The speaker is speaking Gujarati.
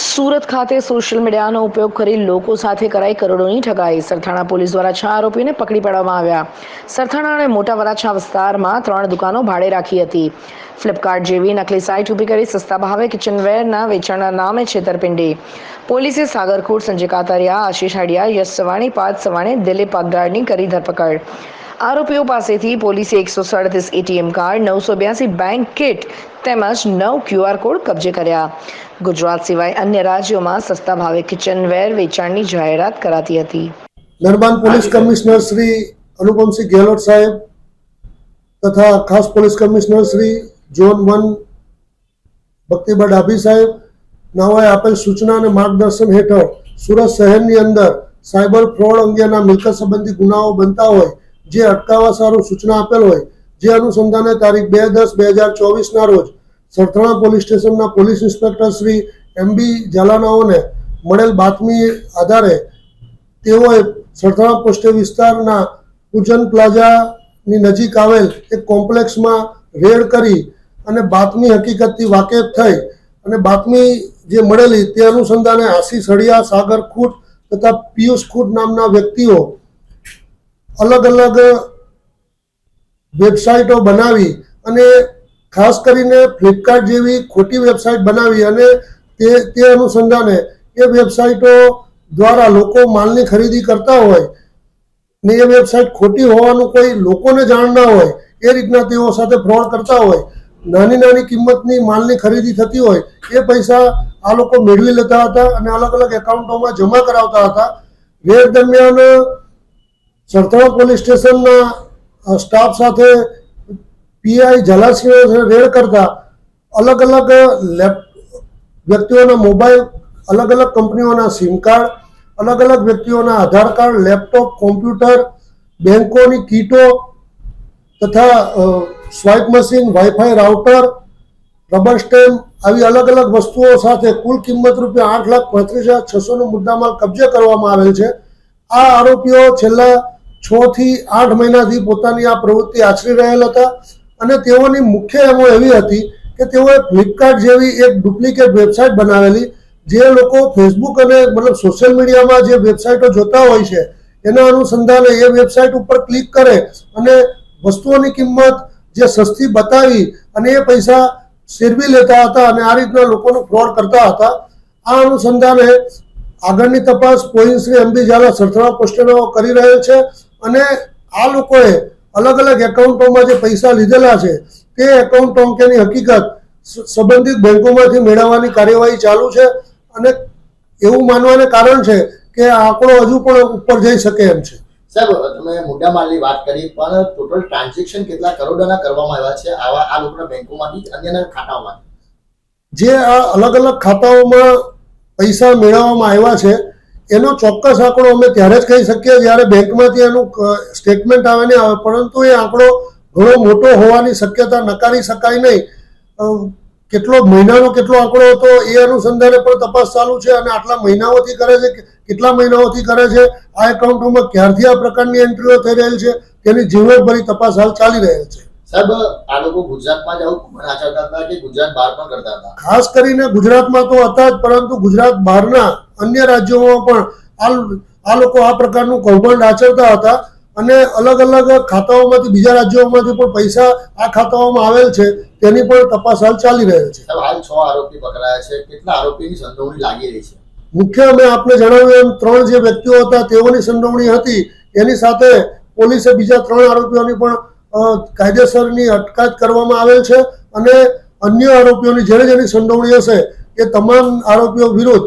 સુરત ખાતે સોશિયલ મીડિયાનો ઉપયોગ કરી લોકો સાથે કરાઈ કરોડોની ઠગાઈ. સરથાણા પોલીસ દ્વારા છ આરોપીને પકડી પાડવામાં આવ્યા. સરથાણા અને મોટા વરાછા વિસ્તારમાં ત્રણ દુકાનો ભાડે રાખી હતી. ફ્લિપકાર્ટ જેવી નકલી સાઇટ ઊભી કરી સસ્તા ભાવે કિચનવેરના વેચાણના નામે છેતરપિંડી. પોલીસે સાગરખોડ સંજય કાતરિયા, આશીષ હાડિયા યશ સવાણી, પાર્થ સવાણી, દિલીપ અગ્રાડની કરી ધરપકડ. આરોપીઓ પાસેથી પોલીસે એકસો સાડત્રીસ એટીએમ કાર્ડ નવસો બ્યાસી બેંક કિટ તેમજ નવ ક્યુઆર કોડ કબજે કર્યા. ગુજરાત સિવાય અન્ય રાજ્યોમાં સસ્તા ભાવે કિચનવેર વેચાણની જાહેરાત કરાતી હતી. મહેરબાન પોલીસ કમિશનર શ્રી અનુપમસિંહ ગેહલોત સાહેબ તથા ખાસ police commissioner Shri zone one Bhaktiba Dabhi સાહેબ નવાએ આપેલ સૂચના અને માર્ગદર્શન હેઠળ સુરત શહેરની અંદર સાયબર ફ્રોડ અંગેના મિલકત સંબંધી ગુનાઓ બનતા હોય જે અટકાવવા સારું સૂચના આપેલ હોય, જે અનુસંધાને તારીખ બે દસ બે હજાર ચોવીસના રોજ સરથાણા પોલીસ સ્ટેશનના police inspector Shri M B ઝાલાનાઓને મળેલ બાતમી આધારે તેઓએ સરથાણા પોસ્ટે વિસ્તારના પૂજન પ્લાઝાની નજીક આવેલ એક કોમ્પ્લેક્સમાં રેડ કરી અને બાતમી હકીકતથી વાકેફ થઈ અને બાતમી જે મળેલી તે અનુસંધાને આશી સળિયા, સાગર ખૂટ તથા પિયુષ ખૂટ નામના વ્યક્તિઓ અલગ અલગ વેબસાઇટો બનાવી અને ખાસ કરીને ફ્લિપકાર્ટ જેવી ખોટી વેબસાઇટ બનાવી અને તે તે અનુસંધાને એ વેબસાઇટો દ્વારા લોકો માલની ખરીદી કરતા હોય ને એ વેબસાઇટ ખોટી હોવાનું કોઈ લોકોને જાણ ના હોય, એ રીતના તેઓ સાથે ફ્રોડ કરતા હોય, નાની નાની કિંમતની માલની ખરીદી થતી હોય, એ પૈસા આ લોકો મેળવી લેતા હતા અને અલગ અલગ એકાઉન્ટોમાં જમા કરાવતા હતા. રેડ દરમિયાન સરથાણા પોલીસ સ્ટેશનના સ્ટાફ સાથે પીઆઈ જલાસિંહ રેડ કરતા અલગ અલગ લેપ, વ્યક્તિઓના મોબાઈલ, અલગ અલગ કંપનીઓના સિમ કાર્ડ, અલગ અલગ વ્યક્તિઓના આધાર કાર્ડ, લેપટોપ, કોમ્પ્યુટર, બેંકોની કીટો તથા swipe machine, wifi router, rubber stamp આવી અલગ અલગ વસ્તુઓ સાથે કુલ કિંમત રૂપિયા આઠ લાખ પાંત્રીસ હજાર છસોનો મુદ્દામાલ કબજે કરવામાં આવેલ છે. આ આરોપીઓ છેલ્લા છ થી આઠ મહિનાથી પોતાની આ પ્રવૃત્તિ આચરી રહેલ હતા અને તેઓની મુખ્ય એમો એવી હતી કે તેઓએ ફ્લિપકાર્ટ જેવી એક ડુપ્લિકેટ વેબસાઇટ બનાવેલી, જે લોકો ફેસબુક અને મતલબ સોશિયલ મીડિયામાં જે વેબસાઇટો જોતા હોય છે, એના અનુસંધાને એ વેબસાઇટ ઉપર ક્લિક કરે અને વસ્તુઓની કિંમત જે સસ્તી બતાવી અને એ પૈસા શેરવી લેતા હતા અને આ રીતના લોકોનો ફ્રોડ કરતા હતા. આ અનુસંધાને આગળની તપાસ police M B Zala Sarthana પોસ્ટેનો કરી રહેલ છે. અને આ લોકોએ અલગ અલગ એકાઉન્ટોમાં જે પૈસા લીધેલા છે તે એકાઉન્ટ અંકેની હકીકત સંબંધિત બેંકોમાંથી મેળવવાની કાર્યવાહી ચાલુ છે અને એવું માનવાને કારણ છે કે આંકડો હજુ પણ ઉપર જઈ શકે એમ છે. સાહેબ તમે મોટા માલની વાત કરી પણ ટોટલ ટ્રાન્ઝેક્શન કેટલા કરોડોના કરવામાં આવ્યા છે આવા આ લોકોના બેંકોમાંથી અન્યના ખાતાઓમાં? જે આ અલગ અલગ ખાતાઓમાં પૈસા મેળવવામાં આવ્યા છે એનો ચોક્કસ આંકડો અમે ત્યારે જ કહી શકીએ જ્યારે બેંકમાંથી એનું સ્ટેટમેન્ટ આવે ને આવે પરંતુ એ આંકડો ઘણો મોટો હોવાની શક્યતા નકારી શકાય નહીં. કેટલો મહિનાનો કેટલો આંકડો હતો એ અનુસંધાને પણ તપાસ ચાલુ છે અને આટલા મહિનાઓથી કરે છે કે- કેટલા મહિનાઓથી કરે છે આ એકાઉન્ટોમાં ક્યારથી આ પ્રકારની એન્ટ્રીઓ થઈ રહેલ છે તેની જીવનભરી તપાસ હાલ ચાલી રહેલ છે. સાહેબ આ લોકો ગુજરાતમાં જ આવું આચરતા હતા કે ગુજરાત બહાર પણ કરતા હતા? ખાસ કરીને ગુજરાતમાં તો હતા જ પરંતુ ગુજરાત બહારના અન્ય રાજ્યોમાં પણ આ આ લોકો આ પ્રકારનું કૌભાંડ આચરતા હતા અને અલગ અલગ ખાતાઓમાંથી બીજા રાજ્યોમાંથી પણ પૈસા આ ખાતાઓમાં આવેલ છે તેની પણ તપાસ હાલ ચાલી રહેલ છે. હાલ છ આરોપી પકડાયા છે. કેટલા આરોપીની સંડોવણી લાગી રહી છે? મુખ્ય અમે આપને જણાવ્યું એમ ત્રણ જે વ્યક્તિઓ હતા તેઓની સંડોવણી હતી. એની સાથે પોલીસે બીજા ત્રણ આરોપીઓની પણ કાયદેસરની અટકાયત કરવામાં આવેલ છે અને અન્ય આરોપીઓની જેને જેની સંડોવણી હશે એ તમામ આરોપીઓ વિરુદ્ધ